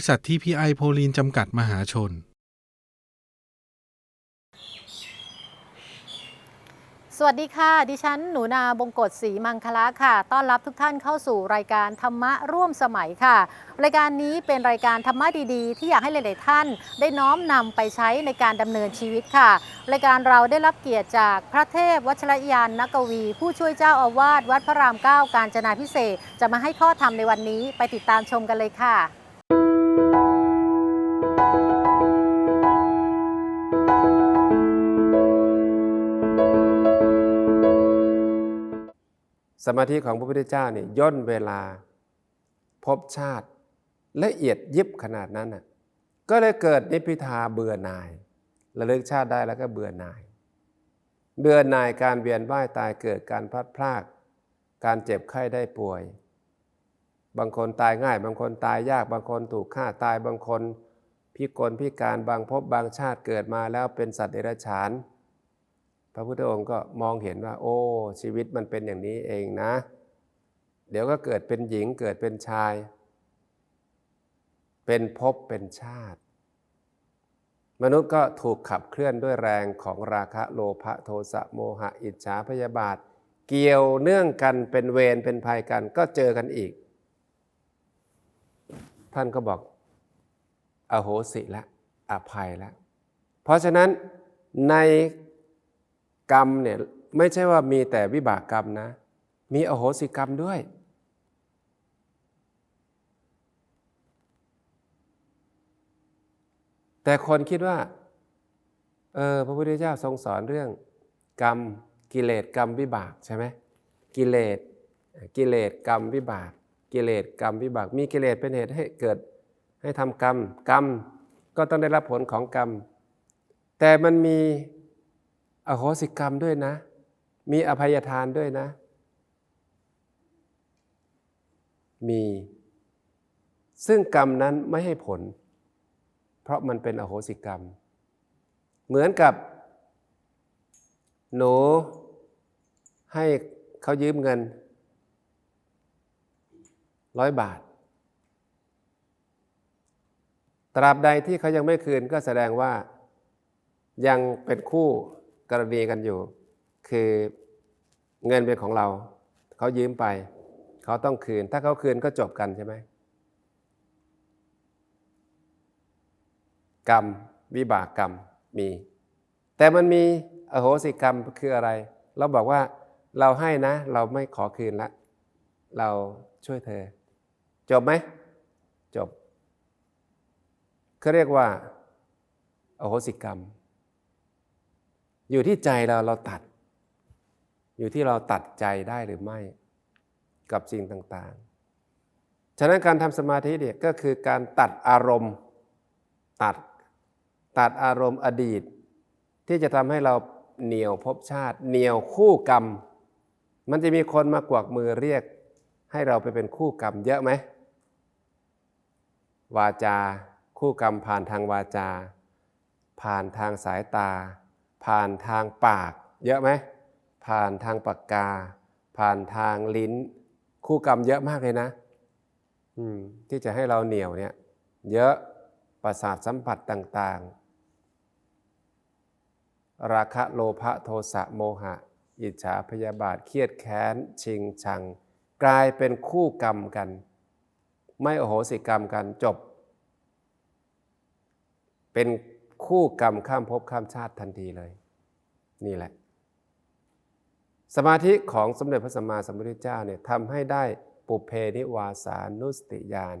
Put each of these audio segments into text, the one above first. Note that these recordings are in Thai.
ริษัททีพีไอโพลีนจำกัดมหาชน สวัสดีค่ะ ดิฉันหนูนาบงกฎศรีมังคละค่ะ ต้อนรับทุกท่านเข้าสู่รายการธรรมะร่วมสมัยค่ะ รายการนี้เป็นรายการธรรมะดีๆ ที่อยากให้หลาย ๆ ท่าน ได้น้อมนำไปใช้ในการดำเนินชีวิตค่ะ รายการเราได้รับเกียรติจากพระเทพวัชรยานนักกวี ผู้ช่วยเจ้าอาวาสวัดพระรามเก้าการจนาพิเศษกจะมาให้ข้อธรรมในวันนี้ไปติดตามชมกันเลยค่ะ สมาธิของพระพุทธเจ้าเนี่ยย่นเวลาพบชาติละเอียดยิบขนาดนั้นน่ะก็เลยเกิดนิพพิทาเบื่อหน่ายระลึกชาติได้แล้วก็เบื่อหน่าย เบื่อหน่ายการเวียนว่ายตายเกิดการพลัดพราก การเจ็บไข้ได้ป่วย บางคนตายง่าย บางคนตายยาก บางคนถูกฆ่าตายบางคนพิกลพิการบางพบบางชาติเกิดมาแล้วเป็นสัตว์เดรัจฉาน ระพุทธองค์ก็มองเห็นว่า โอ้ ชีวิตมันเป็นอย่างนี้เองนะ เดี๋ยวก็เกิดเป็นหญิงเกิดเป็นชาย เป็นภพเป็นชาติ มนุษย์ก็ถูกขับเคลื่อนด้วยแรงของราคะโลภะโทสะโมหะอิจฉาพยาบาท เกี่ยวเนื่องกันเป็นเวรเป็นภัยกันก็เจอกันอีก ท่านก็บอกอโหสิละอภัยล้วเพราะฉะนั้นใน กรรมเนี่ยไม่ใช่ว่ามีแต่วิบากกรรมนะ มีอโหสิกรรมด้วย แต่คนคิดว่าเออพระพุทธเจ้าทรงสอนเรื่อง กรรมกิเลสกรรมวิบากใช่ไหมกิเลสกิเลสกรรมวิบาก กิเลสกรรมวิบาก มีกิเลสเป็นเหตุให้เกิดให้ทำกรรม กรรมก็ต้องได้รับผลของกรรม แต่มันมี อโหสิกรรมด้วยนะ มีอภัยทานด้วยนะ มี ซึ่งกรรมนั้นไม่ให้ผล เพราะมันเป็นอโหสิกรรม เหมือนกับ หนู ให้เขายืมเงินร้อยบาท ตราบใดที่เขายังไม่คืนก็แสดงว่ายังเป็นคู่ กรณีกันอยู่ คือเงินเป็นของเรา เขายืมไป เขาต้องคืน ถ้าเขาคืนก็จบกันใช่ไหมกรรมวิบากกรรมมี แต่มันมีอโหสิกรรมคืออะไร เราบอกว่าเราให้นะ เราไม่ขอคืนละ เราช่วยเธอ จบไหม จบเขาเรียกว่าอโหสิกรรม อยู่ที่ใจเราเราตัด อยู่ที่เราตัดใจได้หรือไม่กับสิ่งต่างๆ ฉะนั้นการทำสมาธิเนี่ยก็คือการตัดอารมณ์ตัดตัดอารมณ์อดีต ที่จะทำให้เราเหนียวภพชาติ เหนียวคู่กรรม มันจะมีคนมากวักมือเรียก ให้เราไปเป็นคู่กรรมเยอะไหมวาจา คู่กรรมผ่านทางวาจา ผ่านทางสายตา ผ่านทางปาก เยอะไหมผ่านทางปากกา ผ่านทางลิ้น คู่กรรมเยอะมากเลยนะที่จะให้เราเหนียวเนี่ยเยอะประสาทสัมผัสต่าง ๆ ราคะโลภะโทสะโมหะ อิจฉาพยาบาทเครียดแค้น ชิงชัง กลายเป็นคู่กรรมกัน ไม่โอโหสิกรรมกันจบ เป็น คู่กรรมข้ามภพข้ามชาติทันทีเลย นี่แหละ สมาธิของสมเด็จพระสัมมาสัมพุทธเจ้าเนี่ยทำให้ได้ปุเพนิวาสานุสติญาณ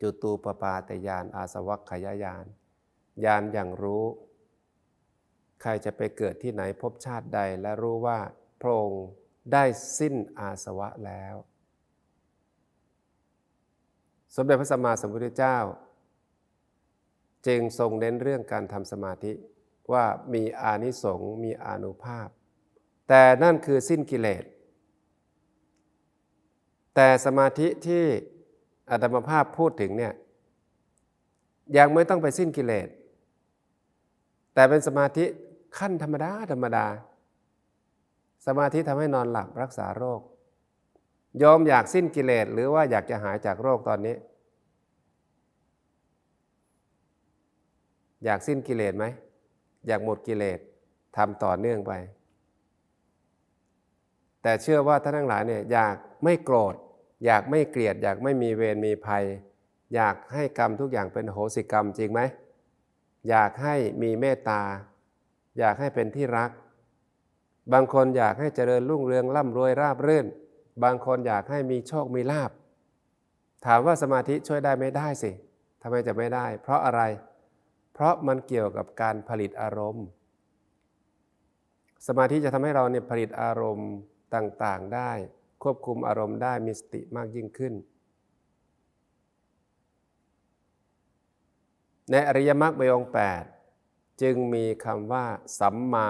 จุตูปปาตยานอาสวัคขยายานญาณอย่างรู้ ใครจะไปเกิดที่ไหนพบชาติใดและรู้ว่าพระองค์ได้สิ้นอาสวะแล้ว สมเด็จพระสัมมาสัมพุทธเจ้า จึงทรงเน้นเรื่องการทำสมาธิว่ามีอานิสงส์มีอานุภาพ แต่นั่นคือสิ้นกิเลส แต่สมาธิที่อาตมภาพพูดถึงเนี่ยยังไม่ต้องไปสิ้นกิเลส แต่เป็นสมาธิขั้นธรรมดาธรรมดา สมาธิทำให้นอนหลับรักษาโรคโยมอยากสิ้นกิเลสหรือว่าอยากจะหายจากโรคตอนนี้ อยากสิ้นกิเลสไหม อยากหมดกิเลสทำต่อเนื่องไป แต่เชื่อว่าท่านทั้งหลายเนี่ยอยากไม่โกรธ อยากไม่เกลียด อยากไม่มีเวรมีภัย อยากให้กรรมทุกอย่างเป็นโหสิกรรมจริงไหม อยากให้มีเมตตา อยากให้เป็นที่รัก บางคนอยากให้เจริญรุ่งเรืองร่ำรวยราบรื่น บางคนอยากให้มีโชคมีลาบถามว่าสมาธิช่วยได้ไม่ได้สิทำไมจะไม่ได้ เพราะอะไรเเพราะมันเกี่ยวกับการผลิตอารมณ์ สมาธิจะทำให้เราเนี่ยผลิตอารมณ์ต่างๆได้ ควบคุมอารมณ์ได้มีสติมากยิ่งขึ้น ในอริยมรรคมีองค์8จึงมีคำว่าสัมมา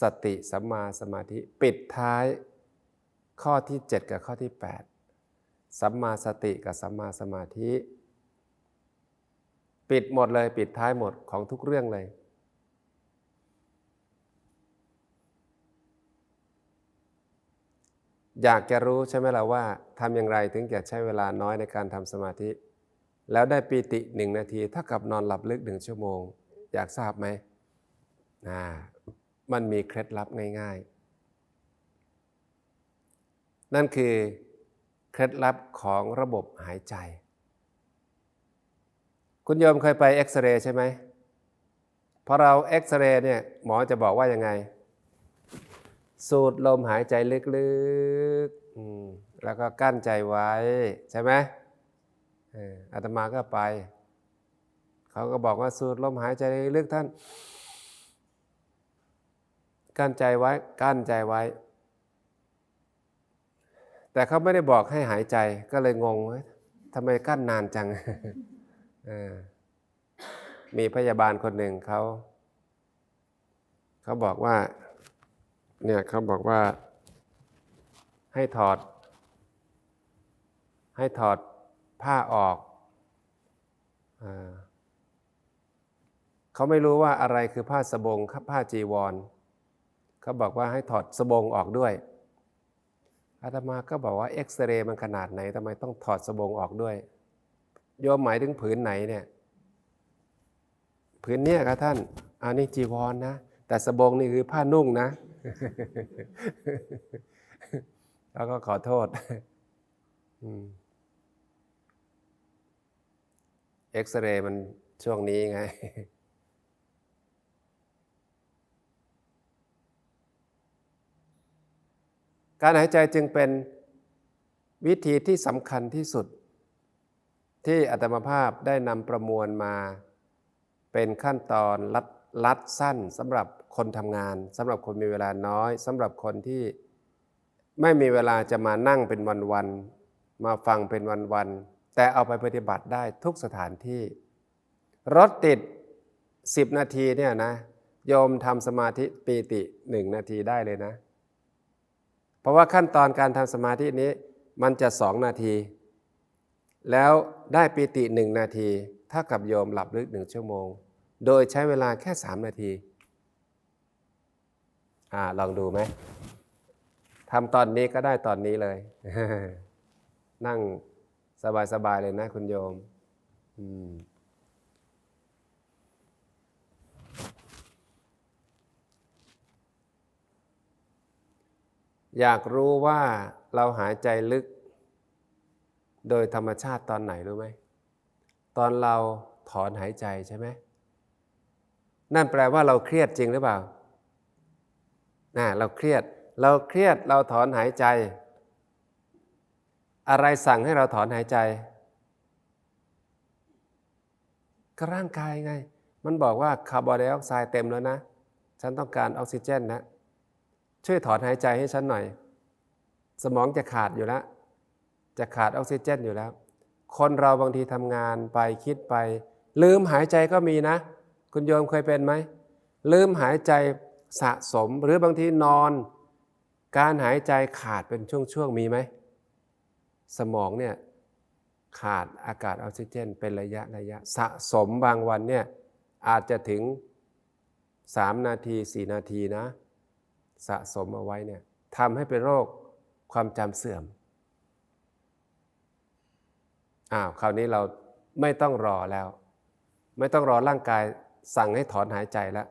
สติสัมมาสมาธิปิดท้ายข้อที่ 7 กับข้อที่ 8 สัมมาสติกับสัมมาสมาธิ ปิดหมดเลย ปิดท้ายหมดของทุกเรื่องเลย อยากจะรู้ใช่ไหมล่ะว่าทำอย่างไรถึงจะใช้เวลาน้อยในการทำสมาธิ แล้วได้ปีติหนึ่งนาทีเท่ากับนอนหลับลึกหนึ่งชั่วโมง อยากทราบไหมมันมีเคล็ดลับง่าย ๆ นั่นคือเคล็ดลับของระบบหายใจ คุณโยมเคยไปเอ็กซเรย์ใช่ไหมพอเราเอ็กซเรย์เนี่ยหมอจะบอกว่ายังไง สูดลมหายใจลึกๆแล้วก็กั้นใจไว้ใช่ไหมอาตมาก็ไป เขาก็บอกว่าสูดลมหายใจลึกๆท่าน กั้นใจไว้ กั้นใจไว้ แต่เขาไม่ได้บอกให้หายใจก็เลยงงว่าทำไมกั้นนานจัง มีพยาบาลคนหนึ่งเขา เขาบอกว่า เนี่ยเขาบอกว่า ให้ถอด ให้ถอดผ้าออกอเขาไม่รู้ว่าอะไรคือผ้าสบงผ้าจีวร เขาบอกว่าให้ถอดสบงออกด้วยอาตมาก็บอกว่าเอ็กซเรย์มันขนาดไหนทำไมต้องถอดสบงออกด้วย โยมหมายถึงผืนไหนเนี่ย ผืนเนี้ยครับท่าน อันนี้จีวรนนะ แต่สบงนี่คือผ้านุ่งนะ แล้วก็ขอโทษเอ็กซเรย์มันช่วงนี้ไงการหายใจจึงเป็นวิธีที่สำคัญที่สุด ที่อัตมภาพได้นำประมวลมา เป็นขั้นตอนลัดลัดสั้นสำหรับคนทำงานสำหรับคนมีเวลาน้อยสำหรับคนที่ไม่มีเวลาจะมานั่งเป็นวันๆมาฟังเป็นวันๆแต่เอาไปปฏิบัติได้ทุกสถานที่ รถติด 10 นาทีเนี่ยนะโยมทำสมาธิปีติหนึ่งนาทีได้เลยนะ เพราะว่าขั้นตอนการทำสมาธินี้มันจะสองนาที แล้วได้ปีติหนึ่งนาทีถ้ากับโยมหลับลึกหนึ่งชั่วโมง โดยใช้เวลาแค่สามนาทีอ่าลองดูไหมทำตอนนี้ก็ได้ตอนนี้เลย นั่งสบายๆเลยนะคุณโยมอืมอยากรู้ว่าเราหายใจลึก โดยธรรมชาติตอนไหนรู้ไหมตอนเราถอนหายใจใช่ไหมนั่นแปลว่าเราเครียดจริงหรือเปล่าน่ะเราเครียด เราเครียดเราถอนหายใจ อะไรสั่งให้เราถอนหายใจ ก็ร่างกายไง มันบอกว่าคาร์บอนไดออกไซด์เต็มแล้วนะ ฉันต้องการออกซิเจนนะ ช่วยถอนหายใจให้ฉันหน่อย สมองจะขาดอยู่แล้ว จะขาดออกซิเจนอยู่แล้ว คนเราบางทีทำงานไปคิดไป ลืมหายใจก็มีนะ คุณโยมเคยเป็นไหม ลืมหายใจสะสมหรือบางทีนอน การหายใจขาดเป็นช่วงๆมีไหม สมองเนี่ยขาดอากาศออกซิเจน เป็นระยะระยะ สะสมบางวันเนี่ยอาจจะถึง 3 นาที 4 นาทีนะ สะสมเอาไว้เนี่ยทำให้เป็นโรคความจำเสื่อม อ้าวคราวนี้เราไม่ต้องรอแล้ว ไม่ต้องรอร่างกายสั่งให้ถอนหายใจแล้ว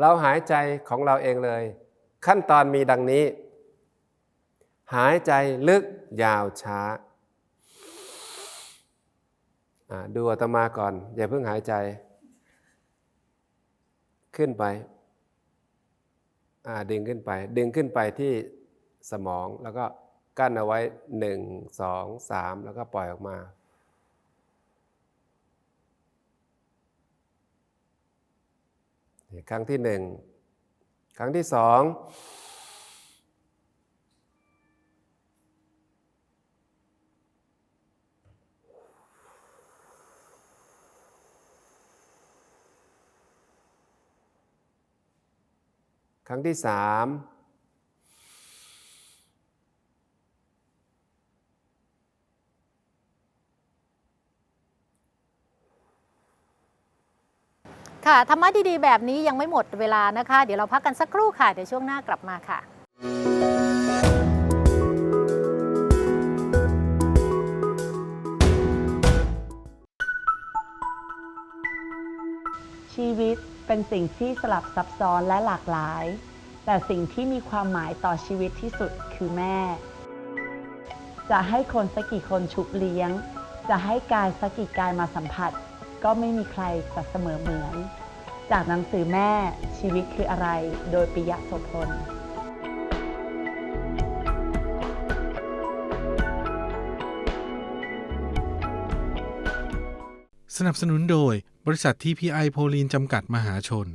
เราหายใจของเราเองเลย ขั้นตอนมีดังนี้ หายใจลึกยาวช้าดูอาตมาก่อน อย่าเพิ่งหายใจ ขึ้นไปดึงขึ้นไป ดึงขึ้นไปที่สมองแล้วก็กั้นเอาไว้หนึ่งสองสามแล้วก็ปล่อยออกมา ครั้งที่หนึ่งครั้งที่สองครั้งที่สาม ค่ะธรรมะดีๆ แบบนี้ยังไม่หมดเวลานะคะ เดี๋ยวเราพักกันสักครู่ค่ะ เดี๋ยวช่วงหน้ากลับมาค่ะชีวิตเป็นสิ่งที่สลับซับซ้อนและหลากหลาย แต่สิ่งที่มีความหมายต่อชีวิตที่สุดคือแม่ จะให้คนสักกี่คนชุบเลี้ยง จะให้กายสักกี่กายมาสัมผัส ก็ไม่มีใครจะเสมอเหมือน จากหนังสือแม่ชีวิตคืออะไร โดยปิยะโสพลสนับสนุนโดยบริษัท TPI โพลีนจำกัดมหาชน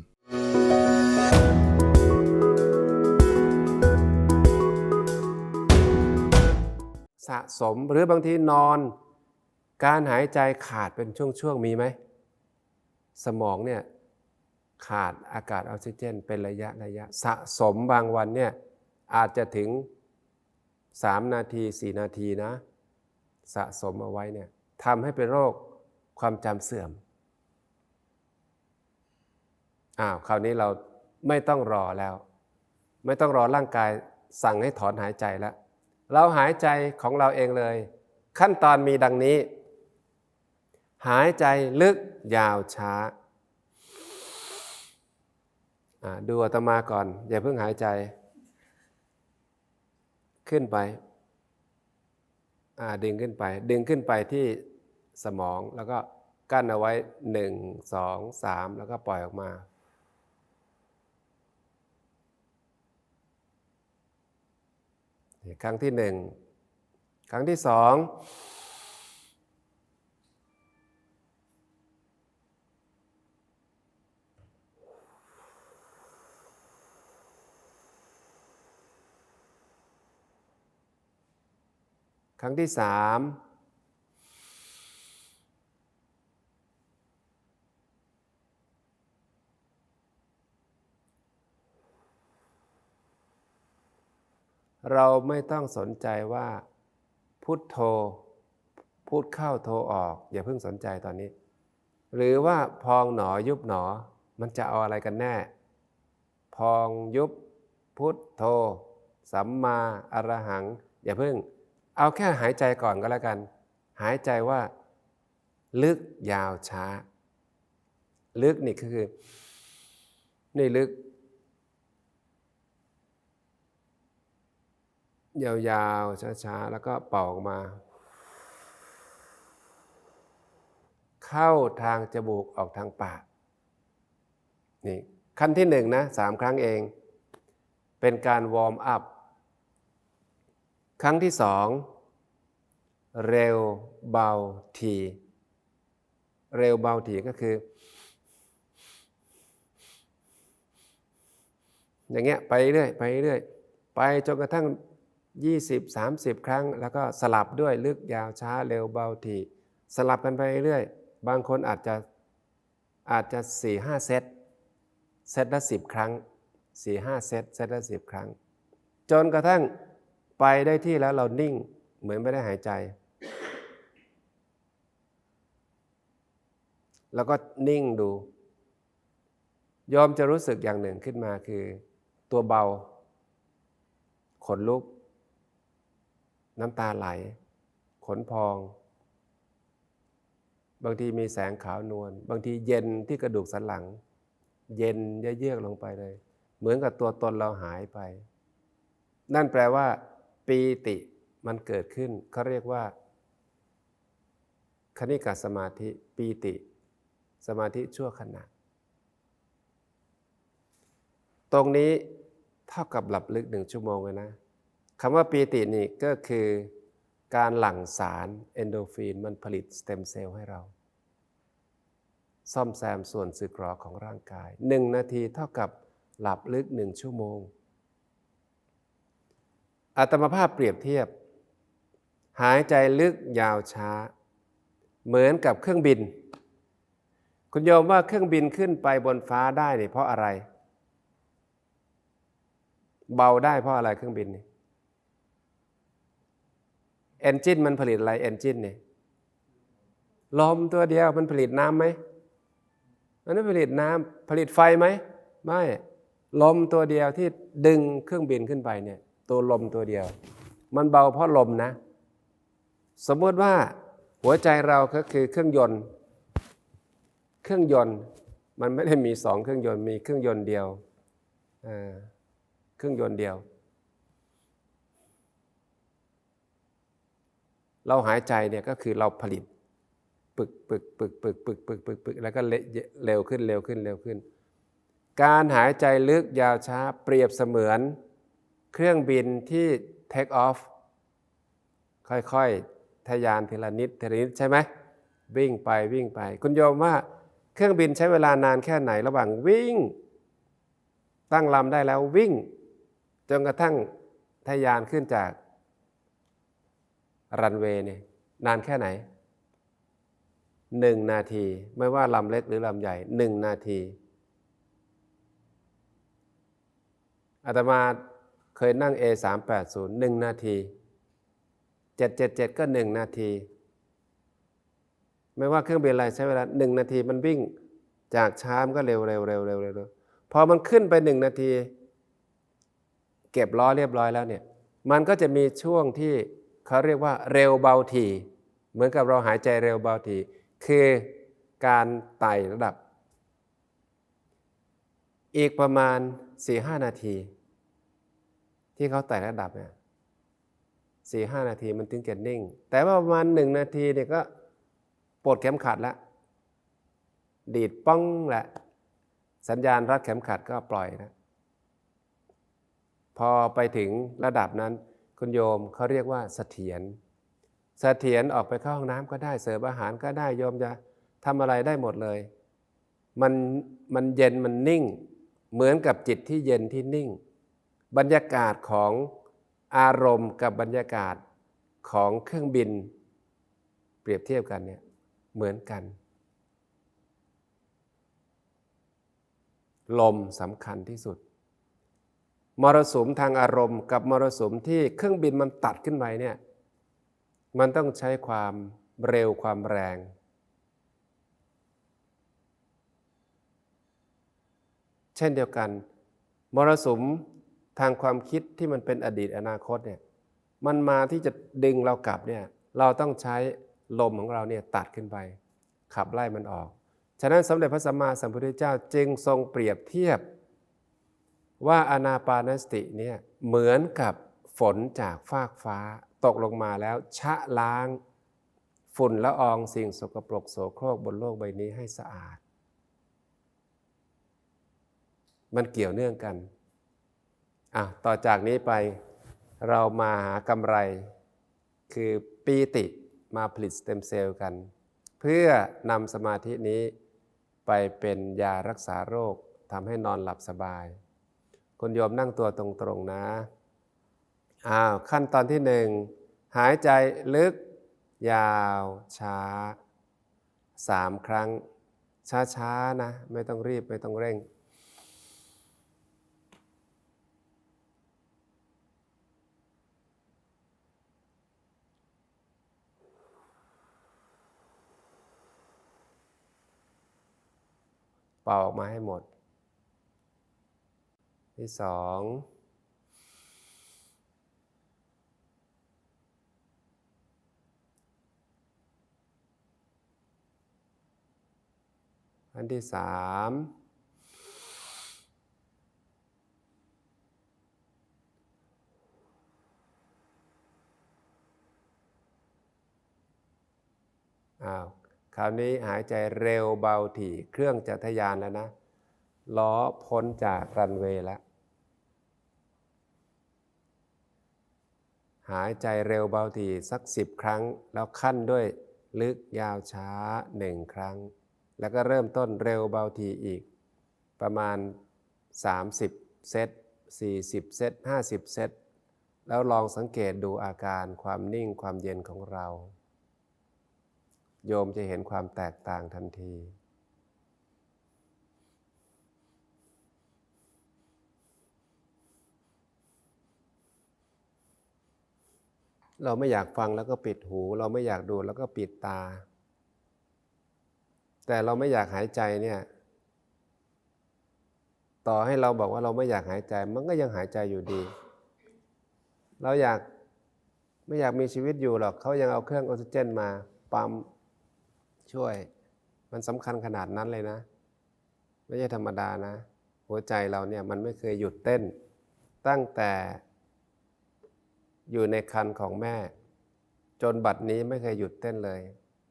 สะสมหรือบางทีนอน การหายใจขาดเป็นช่วงๆมีไหม สมองเนี่ยขาดอากาศออกซิเจนเป็นระยะระยะสะสมบางวันเนี่ยอาจจะถึง 3 นาที 4 นาทีนะ สะสมเอาไว้เนี่ยทำให้เป็นโรคความจำเสื่อมอ้าวคราวนี้เราไม่ต้องรอแล้ว ไม่ต้องรอร่างกายสั่งให้ถอนหายใจแล้ว เราหายใจของเราเองเลย ขั้นตอนมีดังนี้ หายใจลึกยาวช้าดูอาตมาก่อน อย่าเพิ่งหายใจ ขึ้นไปดึงขึ้นไป ดึงขึ้นไปที่สมองแล้วก็กั้นเอาไว้หนึ่งสองสามแล้วก็ปล่อยออกมาครั้งที่หนึ่งครั้งที่สอง ครั้งที่สามเราไม่ต้องสนใจว่าพุทโธพูดเข้าโทรออก อย่าเพิ่งสนใจตอนนี้ หรือว่าพองหนอยุบหนอ มันจะเอาอะไรกันแน่ พองยุบพุทโธสัมมาอรหัง อย่าเพิ่ง เอาแค่หายใจก่อนก็แล้วกัน หายใจว่า ลึกยาวช้า ลึกนี่คือ นี่ลึก ยาวๆ ช้าๆ แล้วก็เป่าออกมา เข้าทางจมูกออกทางปากนี่ขั้นที่หนึ่งนะสามครั้งเอง เป็นการวอร์มอัพ ครั้งที่สองเร็วเบาที เร็วเบาทีก็คือ อย่างเงี้ยไปเรื่อยไปเรื่อยไปจนกระทั่ง 20 30 ครั้ง แล้วก็สลับด้วยลึกยาวช้าเร็วเบาที สลับกันไปเรื่อยบางคนอาจจะอาจจะ 4 5 เซตเซตละ 10 ครั้ง 4 5 เซตเซตละ 10 ครั้ง จนกระทั่ง ไปได้ที่แล้วเรานิ่งเหมือนไม่ได้หายใจ แล้วก็นิ่งดูยอมจะรู้สึกอย่างหนึ่งขึ้นมาคือ ตัวเบา ขนลุก น้ำตาไหล ขนพอง บางทีมีแสงขาวนวลบางทีเย็นที่กระดูกสันหลัง เย็นเยือกลงไปเลย เหมือนกับตัวตนเราหายไป นั่นแปลว่า ปีติมันเกิดขึ้นเขาเรียกว่าคณิกาสมาธิปีติ สมาธิชั่วขณะ ตรงนี้เท่ากับหลับลึกหนึ่งชั่วโมงเลยนะคำว่าปีตินี่ก็คือการหลั่งสารเอนโดฟินมันผลิตสเต็มเซลล์ให้เรา ซ่อมแซมส่วนสึกหรอของร่างกายหนึ่งนาทีเท่ากับหลับลึกหนึ่งชั่วโมง อัตมาภาพเปรียบเทียบ หายใจลึกยาวช้า เหมือนกับเครื่องบิน คุณโยมว่าเครื่องบินขึ้นไปบนฟ้าได้เนี่ยเพราะอะไร เบาได้เพราะอะไรเครื่องบินนี่เอนจินมันผลิตอะไรเอนจินเนี่ยลมตัวเดียวมันผลิตน้ำไหมมันไม่ผลิตน้ำผลิตไฟไหมไม่ลมตัวเดียวที่ดึงเครื่องบินขึ้นไปเนี่ย ตัวลมตัวเดียว มันเบาเพราะลมนะ สมมติว่าหัวใจเราก็คือเครื่องยนต์ เครื่องยนต์มันไม่ได้มีสองเครื่องยนต์มีเครื่องยนต์เดียวเครื่องยนต์เดียว เราหายใจเนี่ยก็คือเราผลิตปึกปึกปึกปึกปึกปึกปึกปึกแล้วก็เร็วขึ้นเร็วขึ้นเร็วขึ้น การหายใจลึกยาวช้าเปรียบเสมือน เครื่องบินที่ take off ค่อยๆ ทะยานทีละนิดทีละนิดใช่ไหมวิ่งไปวิ่งไป คุณโยมว่าเครื่องบินใช้เวลานานแค่ไหนระหว่างวิ่ง ตั้งลำได้แล้ววิ่ง จนกระทั่งทะยานขึ้นจาก รันเวย์เนี่ยนานแค่ไหนหนึ่งนาที ไม่ว่าลำเล็กหรือลำใหญ่หนึ่งนาทีอาตมา เคยนั่ง A380 หนึ่งนาที 777 ก็หนึ่งนาที ไม่ว่าเครื่องบินอะไรใช้เวลาหนึ่งนาทีมันวิ่งจากช้ามก็เร็วเร็วเร็วเร็วเร็วเร็วพอมันขึ้นไปหนึ่งนาที เก็บล้อเรียบร้อยแล้วเนี่ยมันก็จะมีช่วงที่เขาเรียกว่าเร็วเบาทีเหมือนกับเราหายใจเร็วเบาทีคือการไต่ระดับ อีกประมาณ 4-5 นาที ที่เขาไต่ระดับเนี่ยสี่ห้านาทีมันถึงจะนิ่ง แต่ว่าประมาณหนึ่งนาทีเนี่ยก็ปลดเข็มขัดแล้ว ดีดป้องแหละ สัญญาณรัดเข็มขัดก็ปล่อยนะ พอไปถึงระดับนั้น คุณโยมเขาเรียกว่าเสถียรเสถียรออกไปเข้าห้องน้ำก็ได้เสิร์ฟอาหารก็ได้โยมจะทำอะไรได้หมดเลย มันมันเย็นมันนิ่ง เหมือนกับจิตที่เย็นที่นิ่ง บรรยากาศของอารมณ์กับบรรยากาศของเครื่องบิน เปรียบเทียบกันเนี่ยเหมือนกัน ลมสำคัญที่สุด มรสุมทางอารมณ์ กับมรสุมที่เครื่องบินมันตัดขึ้นไปเนี่ยมันต้องใช้ความเร็วความแรง เช่นเดียวกัน มรสุม ทางความคิดที่มันเป็นอดีตอนาคตเนี่ยมันมาที่จะดึงเรากลับเนี่ยเราต้องใช้ลมของเราเนี่ยตัดขึ้นไป ขับไล่มันออก ฉะนั้นสมเด็จพระสัมมาสัมพุทธเจ้าจึงทรงเปรียบเทียบ ว่าอานาปานสติเนี่ยเหมือนกับฝนจากฟากฟ้าตกลงมาแล้วชะล้าง ฝุ่นละอองสิ่งสกปรกโสโครกบนโลกใบนี้ให้สะอาด มันเกี่ยวเนื่องกัน อะต่อจากนี้ไปเรามาหากำไร คือปีติมาผลิตสเต็มเซลล์กัน เพื่อนำสมาธินี้ไปเป็นยารักษาโรคทำให้นอนหลับสบายคุณโยมนั่งตัวตรงๆนะอ้าวขั้นตอนที่หนึ่งหายใจลึก ยาวช้าสามครั้ง ช้าๆนะ ไม่ต้องรีบไม่ต้องเร่ง เป่าออกมาให้หมด ที่สองขั้นที่สามอ้าว คราวนี้หายใจเร็วเบาถี่เครื่องจะทยานแล้วนะ ล้อพ้นจากรันเวย์แล้ว หายใจเร็วเบาถี่สักสิบครั้ง แล้วขั้นด้วยลึกยาวช้าหนึ่งครั้ง แล้วก็เริ่มต้นเร็วเบาถี่อีก ประมาณ 30 เซต 40 เซต 50 เซต แล้วลองสังเกตดูอาการความนิ่งความเย็นของเรา โยมจะเห็นความแตกต่างทันที เราไม่อยากฟังแล้วก็ปิดหู เราไม่อยากดูแล้วก็ปิดตา แต่เราไม่อยากหายใจเนี่ย ต่อให้เราบอกว่าเราไม่อยากหายใจ มันก็ยังหายใจอยู่ดี เราอยากไม่อยากมีชีวิตอยู่หรอกเขายังเอาเครื่องออกซิเจนมาปั๊ม ช่วย มันสำคัญขนาดนั้นเลยนะ ไม่ใช่ธรรมดานะ หัวใจเราเนี่ยมันไม่เคยหยุดเต้น ตั้งแต่อยู่ในคันของแม่ จนบัดนี้ไม่เคยหยุดเต้นเลย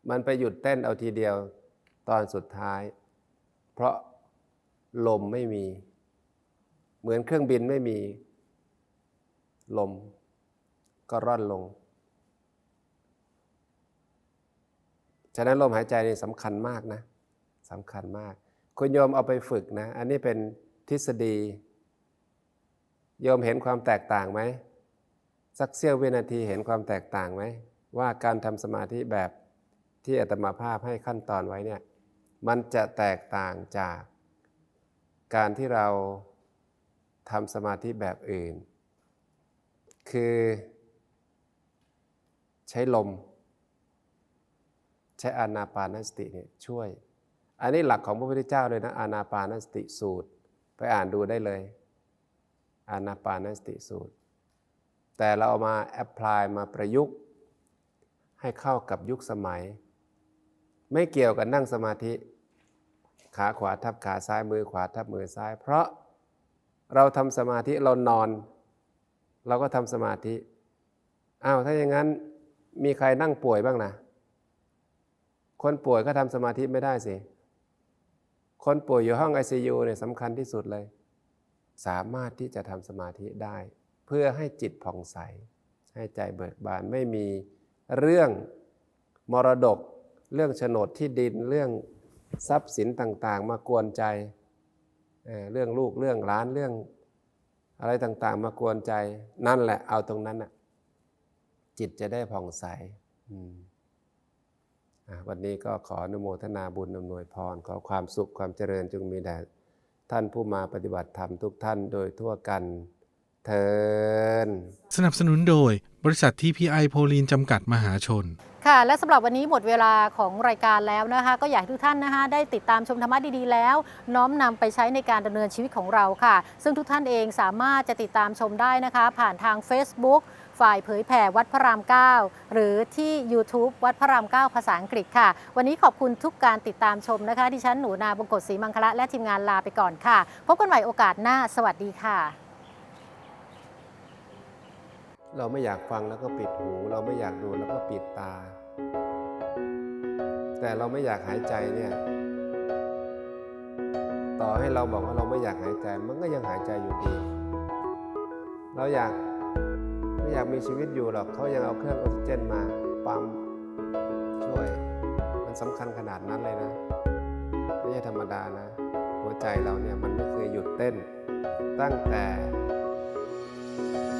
มันไปหยุดเต้นเอาทีเดียวตอนสุดท้าย เพราะลมไม่มี เหมือนเครื่องบินไม่มี ลมก็ร่อนลง ฉะนั้นลมหายใจนี่สำคัญมากนะสำคัญมาก คุณโยมเอาไปฝึกนะ อันนี้เป็นทฤษฎี โยมเห็นความแตกต่างไหมสักเสี้ยววินาทีเห็นความแตกต่างไหมว่าการทำสมาธิแบบที่อาตมาภาพให้ขั้นตอนไว้เนี่ยมันจะแตกต่างจากการที่เราทำสมาธิแบบอื่น คือใช้ลม ใช้อานาปานสติเนี่ยช่วย อันนี้หลักของพระพุทธเจ้าเลยนะอานาปานสติสูตร ไปอ่านดูได้เลย อานาปานสติสูตร แต่เราเอามาแอพพลายมาประยุกต์ ให้เข้ากับยุคสมัย ไม่เกี่ยวกับนั่งสมาธิ ขาขวาทับขาซ้ายมือขวาทับมือซ้าย เพราะเราทำสมาธิเรานอน เราก็ทำสมาธิอ้าวถ้าอย่างนั้นมีใครนั่งป่วยบ้างนะ คนป่วยก็ทำสมาธิไม่ได้สิ คนป่วยอยู่ห้อง ICU เนี่ยสำคัญที่สุดเลย สามารถที่จะทำสมาธิได้ เพื่อให้จิตผ่องใส ให้ใจเบิกบานไม่มีเรื่องมรดก เรื่องโฉนดที่ดินเรื่องทรัพย์สินต่างๆ มากวนใจเเรื่องลูกเรื่องหล้านเรื่องอะไรต่างๆ มากวนใจ นั่นแหละเอาตรงนั้นน่ะจิตจะได้ผ่องใสอืม วันนี้ก็ขออนุโมทนาบุญอำนวยพร ขอความสุขความเจริญจงมีแด่ท่านผู้มาปฏิบัติธรรมทุกท่านโดยทั่วกันเทินสนับสนุนโดยบริษัทที่พีไอโพลีนจำกัดมหาชน ค่ะ และสำหรับวันนี้หมดเวลาของรายการแล้วนะคะ ก็อยากให้ทุกท่านนะคะได้ติดตามชมธรรมะดีๆแล้ว น้อมนำไปใช้ในการดำเนินชีวิตของเราค่ะ ซึ่งทุกท่านเองสามารถจะติดตามชมได้นะคะ ผ่านทาง Facebook ฝ่ายเผยแผ่วัดพระราม 9 หรือที่ YouTube วัดพระราม 9 ภาษาอังกฤษค่ะ วันนี้ขอบคุณทุกการติดตามชมนะคะ ดิฉันหนูนาบงกฎศรีมังคละและทีมงานลาไปก่อนค่ะ พบกันใหม่โอกาสหน้า สวัสดีค่ะ เราไม่อยากฟังแล้วก็ปิดหู เราไม่อยากดูแล้วก็ปิดตา แต่เราไม่อยากหายใจเนี่ยต่อให้เราบอกว่าเราไม่อยากหายใจมันก็ยังหายใจอยู่ดี เราอยาก ไม่อยากมีชีวิตอยู่หรอกเขายังเอาเครื่องออกซิเจนมาปั๊มช่วย มันสำคัญขนาดนั้นเลยนะ ไม่ใช่ธรรมดานะ หัวใจเราเนี่ยมันไม่เคยหยุดเต้นตั้งแต่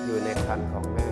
อยู่ในครรภ์ของแม่